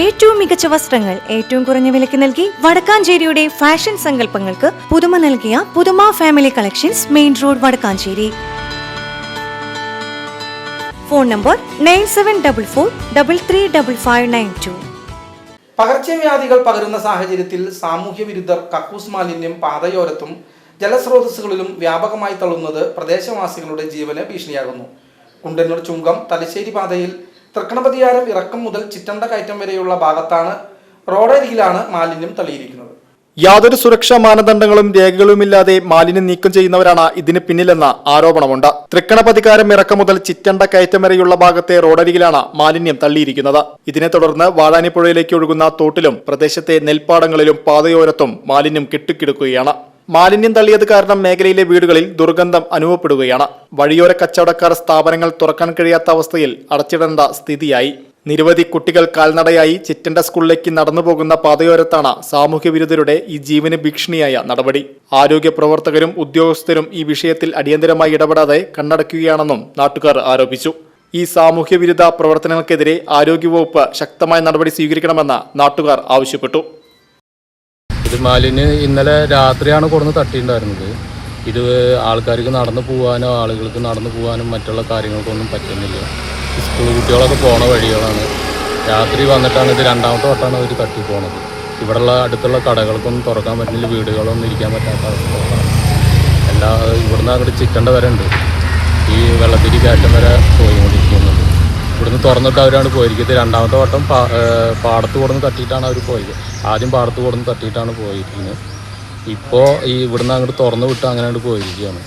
ഏറ്റവും മികച്ച വസ്ത്രങ്ങൾ ഏറ്റവും കുറഞ്ഞ വിലയ്ക്ക് നൽകി വടക്കാഞ്ചേരിയുടെ ഫാഷൻ സങ്കല്പങ്ങൾക്ക് പുതുമ നൽകിയ പുതുമ family collections main road Vadakkanchery. Phone number nine seven double four double three double five nine two പകർച്ചവ്യാധികൾ പകരുന്ന സാഹചര്യത്തിൽ സാമൂഹ്യ വിരുദ്ധർ കക്കൂസ് മാലിന്യം പാതയോരത്തും ജലസ്രോതസ്സുകളിലും വ്യാപകമായി തള്ളുന്നത് പ്രദേശവാസികളുടെ ജീവന് ഭീഷണിയാകുന്നു. കുണ്ടന്നൂർ ചുങ്കം തലശ്ശേരി പാതയിൽ തൃക്കണപതിയാരം ഇറക്കം മുതൽ ചിറ്റണ്ട കയറ്റം വരെയുള്ള ഭാഗത്താണ് റോഡരികിലാണ് മാലിന്യം തള്ളിയിരിക്കുന്നത് യാതൊരു സുരക്ഷാ മാനദണ്ഡങ്ങളും രേഖകളുമില്ലാതെ മാലിന്യം നീക്കം ചെയ്യുന്നവരാണ് ഇതിന് പിന്നിലെന്ന ആരോപണമുണ്ട്. തൃക്കണപതികാരം ഇറക്കം മുതൽ ചിറ്റണ്ട കയറ്റം വരെയുള്ള ഭാഗത്തെ റോഡരികിലാണ് മാലിന്യം തള്ളിയിരിക്കുന്നത്. ഇതിനെ തുടർന്ന് വാഴാനിപ്പുഴയിലേക്ക് ഒഴുകുന്ന തോട്ടിലും പ്രദേശത്തെ നെൽപ്പാടങ്ങളിലും പാതയോരത്തും മാലിന്യം കെട്ടിക്കിടക്കുകയാണ്. മാലിന്യം തള്ളിയത് കാരണം മേഖലയിലെ വീടുകളിൽ ദുർഗന്ധം അനുഭവപ്പെടുകയാണ്. വഴിയോര കച്ചവടക്കാർ സ്ഥാപനങ്ങൾ തുറക്കാൻ കഴിയാത്ത അവസ്ഥയിൽ അടച്ചിടേണ്ട സ്ഥിതിയായി. നിരവധി കുട്ടികൾ കാൽനടയായി ചിറ്റണ്ട സ്കൂളിലേക്ക് നടന്നു പോകുന്ന പാതയോരത്താണ് സാമൂഹ്യ വിരുദ്ധരുടെ ഈ ജീവന് ഭീഷണിയായ നടപടി. ആരോഗ്യ പ്രവർത്തകരും ഉദ്യോഗസ്ഥരും ഈ വിഷയത്തിൽ അടിയന്തരമായി ഇടപെടാതെ കണ്ണടക്കുകയാണെന്നും നാട്ടുകാർ ആരോപിച്ചു. ഈ സാമൂഹ്യ വിരുദ്ധ പ്രവർത്തനങ്ങൾക്കെതിരെ ആരോഗ്യവകുപ്പ് ശക്തമായ നടപടി സ്വീകരിക്കണമെന്ന് നാട്ടുകാർ ആവശ്യപ്പെട്ടു. ഇത് മാലിന്യം ഇന്നലെ രാത്രിയാണ് കൊടുന്ന് തട്ടിയിട്ടുണ്ടായിരുന്നത്. ഇത് ആൾക്കാർക്ക് നടന്നു പോകാനോ ആളുകൾക്ക് നടന്നു പോകാനും മറ്റുള്ള കാര്യങ്ങൾക്കൊന്നും പറ്റുന്നില്ല. സ്കൂൾ കുട്ടികളൊക്കെ പോണ വഴികളാണ്. രാത്രി വന്നിട്ടാണ് ഇത് രണ്ടാമത്തെ വട്ടമാണ് അവർ തട്ടി പോണത് ഇവിടെയുള്ള അടുത്തുള്ള കടകൾക്കൊന്നും തുറക്കാൻ പറ്റുന്നില്ല വീടുകളൊന്നും ഇരിക്കാൻ പറ്റാത്ത അവസ്ഥകളാണ് എല്ലാ ഇവിടുന്ന് അങ്ങോട്ട് ചിക്കണ്ട വരെ ഉണ്ട് ഈ വെള്ളത്തിരി കയറ്റം വരെ പോയിക്കൊണ്ടിരിക്കുന്നുണ്ട് ഇവിടുന്ന് തുറന്നിട്ട് അവരാണ് പോയിരിക്കുന്നത്. രണ്ടാമത്തെ വട്ടം പാടത്ത് കൊടുന്ന് തട്ടിയിട്ടാണ് അവർ പോയത്. ആദ്യം പാടത്ത് കൊടുന്ന് തട്ടിയിട്ടാണ് പോയിരിക്കുന്നത്. ഇപ്പോൾ ഈ ഇവിടുന്ന് അങ്ങോട്ട് തുറന്നു വിട്ട് അങ്ങനെ അങ്ങോട്ട് പോയിരിക്കുകയാണ്.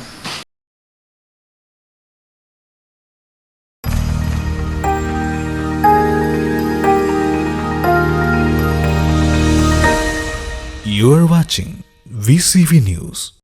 You are watching VCV News.